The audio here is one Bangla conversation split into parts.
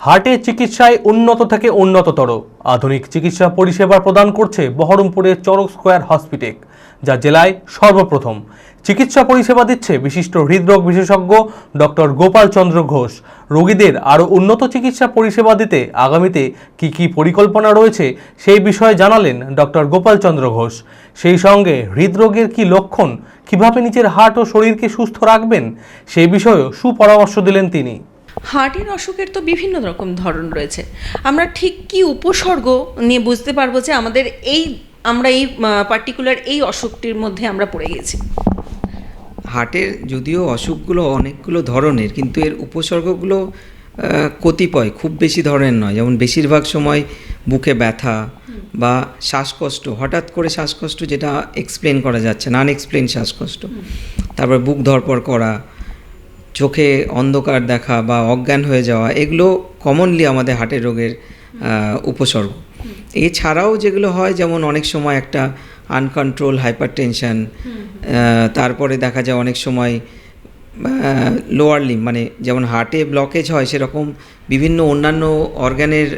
হার্টের চিকিৎসায় উন্নত থেকে উন্নততর। আধুনিক চিকিৎসা পরিষেবা প্রদান করছে বহরমপুরের চরক স্কোয়ার হসপিটেক, যা জেলায় সর্বপ্রথম। চিকিৎসা পরিষেবা দিচ্ছে বিশিষ্ট হৃদরোগ বিশেষজ্ঞ ডক্টর গোপাল চন্দ্র ঘোষ। রোগীদের আরও উন্নত চিকিৎসা পরিষেবা দিতে আগামীতে কি কি পরিকল্পনা রয়েছে, সেই বিষয়ে জানালেন ডক্টর গোপাল চন্দ্র ঘোষ। সেই সঙ্গে হৃদরোগের কি লক্ষণ, কীভাবে নিজের হার্ট ও শরীরকে সুস্থ রাখবেন সেই বিষয়েও সুপরামর্শ দিলেন তিনি। হার্টের অসুখের তো বিভিন্ন রকম ধরন রয়েছে। আমরা ঠিক কি উপসর্গ নিয়ে বুঝতে পারব যে আমাদের এই আমরা এই পার্টিকুলার এই অসুখটির মধ্যে আমরা পড়ে গেছি হার্টের যদিও অসুখগুলো অনেকগুলো ধরনের কিন্তু এর উপসর্গগুলো কতিপয় খুব বেশি ধরনের নয়। যেমন বেশিরভাগ সময় বুকে ব্যথা বা শ্বাসকষ্ট হঠাৎ করে শ্বাসকষ্ট যেটা এক্সপ্লেন করা যাচ্ছে না আনএক্সপ্লেন শ্বাসকষ্ট। তারপর বুক ধরপড় করা চোখে অন্ধকার দেখা বা অজ্ঞান হয়ে যাওয়া এগুলো কমনলি আমাদের হার্টের রোগের উপসর্গ। এছাড়াও যেগুলো হয় যেমন অনেক সময় একটা আনকন্ট্রোল হাইপার টেনশান তারপরে দেখা যায় অনেক সময় লোয়ার লিম মানে যেমন হার্টে ব্লকেজ হয়, সেরকম বিভিন্ন অন্যান্য অর্গানের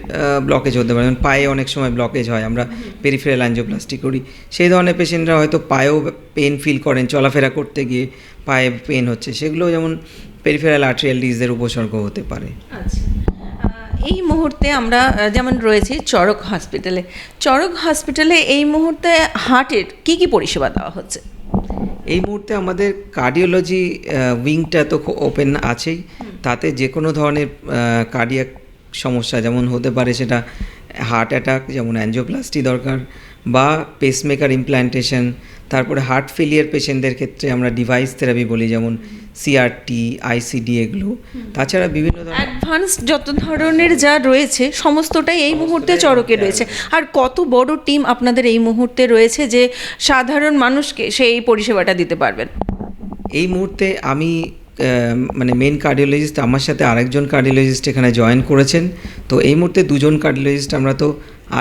ব্লকেজ হতে পারে। যেমন পায়ে অনেক সময় ব্লকেজ হয়, আমরা পেরিফেরাল অ্যাঞ্জিওপ্লাস্টি করি। সেই ধরনের পেশেন্টরা হয়তো পায়েও পেন ফিল করেন, চলাফেরা করতে গিয়ে পায়ে পেন হচ্ছে। সেগুলো যেমন পেরিফেরাল আর্টেরিয়াল ডিজের উপসর্গ হতে পারে। আচ্ছা। এই মুহূর্তে আমরা যেমন রয়েছি চরক হসপিটালে চরক হসপিটালে এই মুহূর্তে হার্টের কি কি পরিষেবা দেওয়া হচ্ছে? এই মুহূর্তে আমাদের কার্ডিওলজি উইংটা তো ওপেন আছেই। তাতে যে কোনো ধরনের কার্ডিয়াক সমস্যা যেমন হতে পারে সেটা হার্ট অ্যাটাক যেমন অ্যাঞ্জিওপ্লাস্টি দরকার, বা পেসমেকার ইমপ্ল্যান্টেশন তারপরে হার্ট ফেলিয়ার পেশেন্টদের ক্ষেত্রে আমরা ডিভাইস থেরাপি বলি যেমন সিআরটি আইসিডি এগুলো। তাছাড়া বিভিন্ন ধরনের অ্যাডভান্স যত ধরনের যা রয়েছে সমস্তটাই এই মুহূর্তে চরকে রয়েছে। আর কত বড় টিম আপনাদের এই মুহূর্তে রয়েছে যে সাধারণ মানুষকে সেই পরিষেবাটা দিতে পারবেন? এই মুহূর্তে আমি মানে মেন কার্ডিওলজিস্ট আমার সাথে আরেকজন কার্ডিওলজিস্ট এখানে জয়েন করেছেন। তো এই মুহূর্তে দুজন কার্ডিওলজিস্ট আমরা তো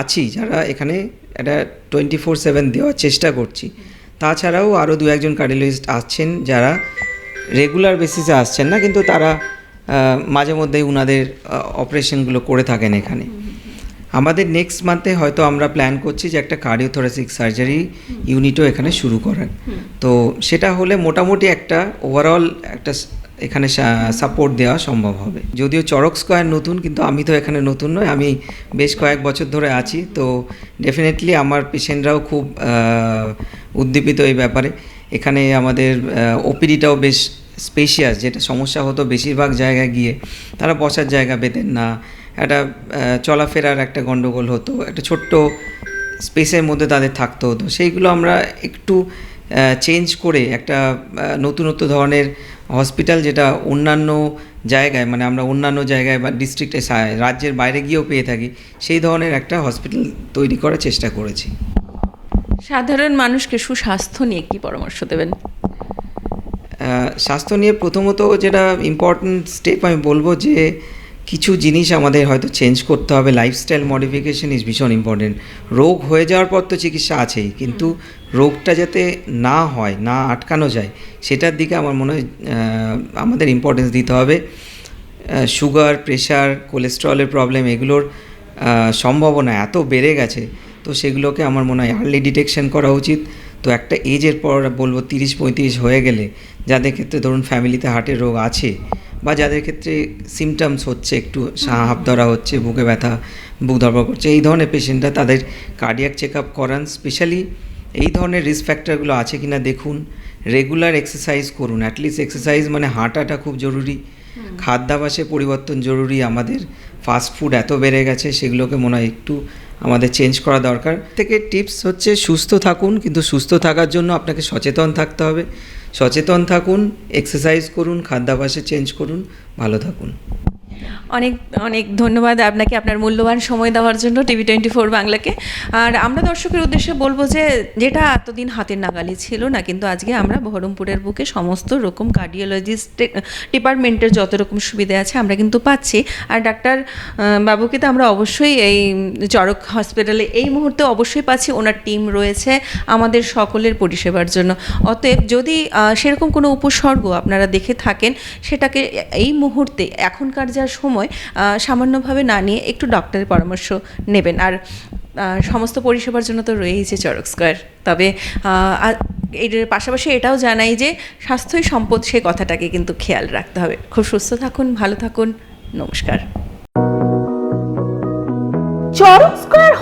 আছি যারা এখানে একটা টোয়েন্টি ফোর সেভেন দেওয়ার চেষ্টা করছি। তাছাড়াও আরও দু একজন কার্ডিওলজিস্ট আসছেন যারা রেগুলার বেসিসে আসছেন না কিন্তু তারা মাঝে মধ্যেই উনাদের অপারেশনগুলো করে থাকেন এখানে। আমাদের নেক্সট মান্থে হয়তো আমরা প্ল্যান করছি যে একটা কার্ডিওথোরাসিক সার্জারি ইউনিটও এখানে শুরু করার। তো সেটা হলে মোটামুটি একটা ওভারঅল একটা এখানে সাপোর্ট দেওয়া সম্ভব হবে। যদিও চরক স্কোয়ার নতুন, কিন্তু আমি তো এখানে নতুন নয়, আমি বেশ কয়েক বছর ধরে আছি, তো ডেফিনেটলি আমার পেশেন্টরাও খুব উদ্দীপিত এই ব্যাপারে। এখানে আমাদের ওপিডিটাও বেশ স্পেশিয়াস যেটা সমস্যা হতো বেশিরভাগ জায়গায় গিয়ে। তারা বসার জায়গা পেতেন না। একটা চলাফেরার একটা গণ্ডগোল হতো, একটা ছোট্ট স্পেসের মধ্যে তাদের থাকতে হতো। সেইগুলো আমরা একটু চেঞ্জ করে একটা নতুনত্ব ধরনের হসপিটাল যেটা অন্যান্য জায়গায় মানে আমরা অন্যান্য জায়গায় বা ডিস্ট্রিক্টে রাজ্যের বাইরে গিয়েও পেয়ে থাকি সেই ধরনের একটা হসপিটাল তৈরি করার চেষ্টা করেছি। সাধারণ মানুষকে সুস্বাস্থ্য নিয়ে কি পরামর্শ দেবেন। স্বাস্থ্য নিয়ে প্রথমত যেটা ইম্পর্ট্যান্ট স্টেপ আমি বলব যে কিছু জিনিস আমাদের হয়তো চেঞ্জ করতে হবে। লাইফস্টাইল মডিফিকেশন ইজ ভীষণ ইম্পর্টেন্ট রোগ হয়ে যাওয়ার পর তো চিকিৎসা আছেই, কিন্তু রোগটা যাতে না হয়, না আটকানো যায়, সেটার দিকে আমার মনে হয় আমাদের ইম্পর্টেন্স দিতে হবে। সুগার প্রেশার কোলেস্ট্রলের প্রবলেম এগুলোর সম্ভাবনা এত বেড়ে গেছে, তো সেগুলোকে আমার মনে হয় আর্লি ডিটেকশন করা উচিত। তো একটা এজের পর বলব তিরিশ পঁয়ত্রিশ হয়ে গেলে, যাদের ক্ষেত্রে ধরুন ফ্যামিলিতে হার্টের রোগ আছে বা যাদের ক্ষেত্রে সিমটমস হচ্ছে একটু হাঁপ ধরা হচ্ছে বুকে ব্যথা বুক ধরপড় করছে এই ধরনের পেশেন্টরা তাদের কার্ডিয়াক চেক আপ করান। স্পেশালি এই ধরনের রিস্ক ফ্যাক্টরগুলো আছে কিনা দেখুন। রেগুলার এক্সারসাইজ করুন। অ্যাটলিস্ট এক্সারসাইজ মানে হাঁটাটা খুব জরুরি। খাদ্যাভাসে পরিবর্তন জরুরি। আমাদের ফাস্ট ফুড এত বেড়ে গেছে সেগুলোকে মনে হয় একটু আমাদের চেঞ্জ করা দরকার। থেকে টিপস হচ্ছে সুস্থ থাকুন কিন্তু সুস্থ থাকার জন্য আপনাকে সচেতন থাকতে হবে। সচেতন থাকুন এক্সারসাইজ করুন খাদ্যাভাসে চেঞ্জ করুন ভালো থাকুন। অনেক অনেক ধন্যবাদ আপনাকে আপনার মূল্যবান সময় দেওয়ার জন্য টিভি টোয়েন্টি ফোর বাংলাকে। আর আমরা দর্শকের উদ্দেশ্যে বলব যে, যেটা এতদিন হাতের নাগালি ছিল না, কিন্তু আজকে আমরা বহরমপুরের বুকে সমস্ত রকম কার্ডিওলজিস্ট ডিপার্টমেন্টের যত রকম সুবিধা আছে আমরা কিন্তু পাচ্ছি। আর ডাক্তার বাবুকে তো আমরা অবশ্যই এই চরক হসপিটালে এই মুহূর্তে অবশ্যই পাচ্ছি। ওনার টিম রয়েছে আমাদের সকলের পরিষেবার জন্য। অতএব যদি সেরকম কোনো উপসর্গ আপনারা দেখে থাকেন, সেটাকে এই মুহূর্তে এখনকার যা চিকিৎসার সময় সামান্যভাবে না নিয়ে একটু ডক্টরের পরামর্শ নেবেন। আর সমস্ত পরিষেবার জন্য তো রয়েইছে চরক স্কোয়ার তবে এর পাশাপাশি এটাও জানাই যে, স্বাস্থ্যই সম্পদ সে কথাটাকে কিন্তু খেয়াল রাখতে হবে। খুব সুস্থ থাকুন, ভালো থাকুন, নমস্কার। চরক